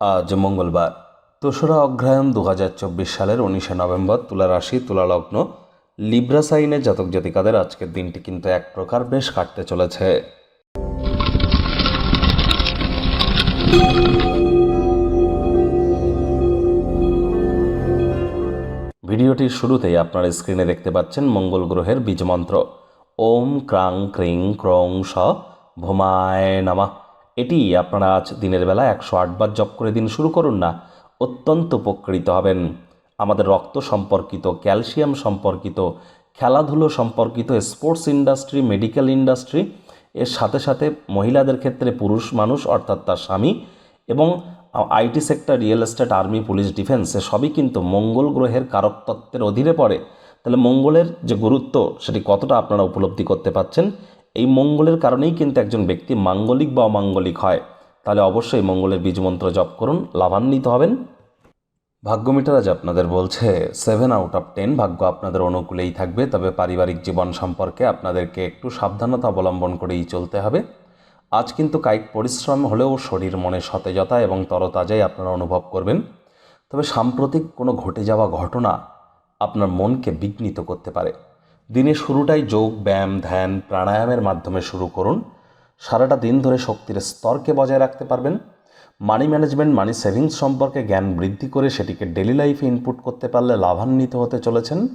আজ মঙ্গলবার। দোসরা অগ্রহায়ণ দু হাজার চব্বিশ সালের উনিশে নভেম্বর তুলা রাশি, তুলা লগ্ন, লিব্রা জাতক জাতিকাদের আজকের দিনটি কিন্তু এক প্রকার বেশ কাটতে চলেছে। ভিডিওটির শুরুতেই আপনারা স্ক্রিনে দেখতে পাচ্ছেন মঙ্গল গ্রহের বীজমন্ত্র ওম ক্রাং ক্রিং ক্রং স ভোমায় নামা। এটি আপনারা আজ দিনের বেলা একশো আটবার জপ করে দিন শুরু করুন না, অত্যন্ত উপকৃত হবেন। আমাদের রক্ত সম্পর্কিত, ক্যালসিয়াম সম্পর্কিত, খেলাধুলো সম্পর্কিত, স্পোর্টস ইন্ডাস্ট্রি, মেডিকেল ইন্ডাস্ট্রি, এর সাথে সাথে মহিলাদের ক্ষেত্রে পুরুষ মানুষ অর্থাৎ তার স্বামী এবং IT sector, real estate, army, police, defence সবই কিন্তু মঙ্গল গ্রহের কারকতত্ত্বের অধীনে পড়ে। তাহলে মঙ্গলের যে গুরুত্ব, সেটি কতটা আপনারা উপলব্ধি করতে পাচ্ছেন এই মঙ্গলের কারণেই কিন্তু একজন ব্যক্তি মাঙ্গলিক বা অমাঙ্গলিক হয়। তাহলে অবশ্যই মঙ্গলের বীজমন্ত্র জপ করুন, লাভান্বিত হবেন। ভাগ্যমিটার আজ আপনাদের বলছে সেভেন আউট অফ টেন ভাগ্য আপনাদের অনুকূলেই থাকবে, তবে পারিবারিক জীবন সম্পর্কে আপনাদেরকে একটু সাবধানতা অবলম্বন করেই চলতে হবে। আজ কিন্তু কায়িক পরিশ্রম হলেও শরীর, মনে সতেজতা এবং তরতাজাই আপনারা অনুভব করবেন। তবে সাম্প্রতিক কোনো ঘটে যাওয়া ঘটনা আপনার মনকে বিঘ্নিত করতে পারে। দিনের শুরুটাই যোগ, ব্যায়াম, ধ্যান, প্রাণায়ামের মাধ্যমে শুরু করুন। সারাটা দিন ধরে শক্তির স্তরকে বজায় রাখতে পারবেন। মানি ম্যানেজমেন্ট, মানি সেভিংস সম্পর্কে জ্ঞান বৃদ্ধি করে সেটিকে ডেলি লাইফে ইনপুট করতে পারলে লাভান্বিত হতে চলেছেন।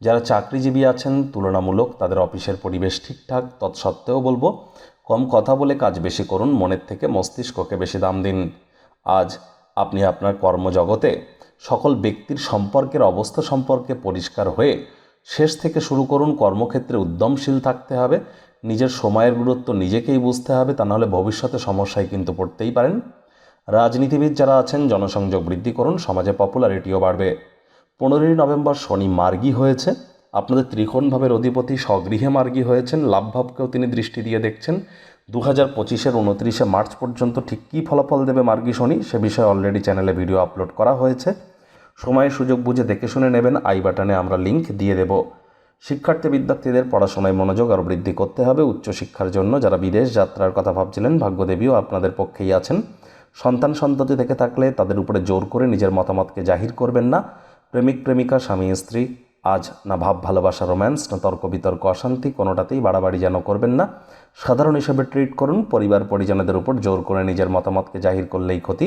যারা চাকরিজীবী আছেন, তুলনামূলক তাদের অফিসের পরিবেশ ঠিকঠাক, তৎসত্ত্বেও বলব, কম কথা বলে কাজ বেশি করুন, মনের থেকে মস্তিষ্ককে বেশি দাম দিন। আজ আপনি আপনার কর্মজগতে সকল ব্যক্তির সম্পর্কের অবস্থা সম্পর্কে পরিষ্কার হয়ে শেষ থেকে শুরু করুন, কর্মক্ষেত্রে উদ্যমশীল থাকতে হবে, নিজের সময়ের গুরুত্ব নিজেকেই বুঝতে হবে, তা নাহলে ভবিষ্যতে সমস্যায় কিন্তু পড়তেই পারেন। রাজনীতিবিদ যারা আছেন, জনসংযোগ বৃদ্ধি করুন, সমাজে পপুলারিটিও বাড়বে। পনেরোই নভেম্বর শনি মার্গী হয়েছে, আপনাদের ত্রিকোণভাবের অধিপতি স্বগৃহে মার্গী হয়েছেন, লাভভাবকেও তিনি দৃষ্টি দিয়ে দেখছেন। দু হাজার পঁচিশের উনত্রিশে মার্চ পর্যন্ত ঠিক কী ফলাফল দেবে মার্গী শনি, সে বিষয়ে অলরেডি চ্যানেলে ভিডিও আপলোড করা হয়েছে। সময় সুযোগ বুঝে দেখে শুনে নেবেন আই বাটনে আমরা লিংক দিয়ে দেব। শিক্ষার্থী বিদ্যার্থীদের পড়াশোনায় মনোযোগ আরও বৃদ্ধি করতে হবে। উচ্চশিক্ষার জন্য যারা বিদেশ যাত্রার কথা ভাবছিলেন, ভাগ্যদেবীও আপনাদের পক্ষেই আছেন। সন্তান সন্ততি থেকে থাকলে তাদের উপরে জোর করে নিজের মতামতকে জাহির করবেন না। প্রেমিক, প্রেমিকা, স্বামী, স্ত্রী, আজ না ভাব, ভালোবাসা, রোম্যান্স, না তর্ক, বিতর্ক, অশান্তি, কোনোটাতেই বাড়াবাড়ি যেন করবেন না। সাধারণ হিসেবে ট্রিট করুন। পরিবার, পরিজনদের উপর জোর করে নিজের মতামতকে জাহির করলেই ক্ষতি।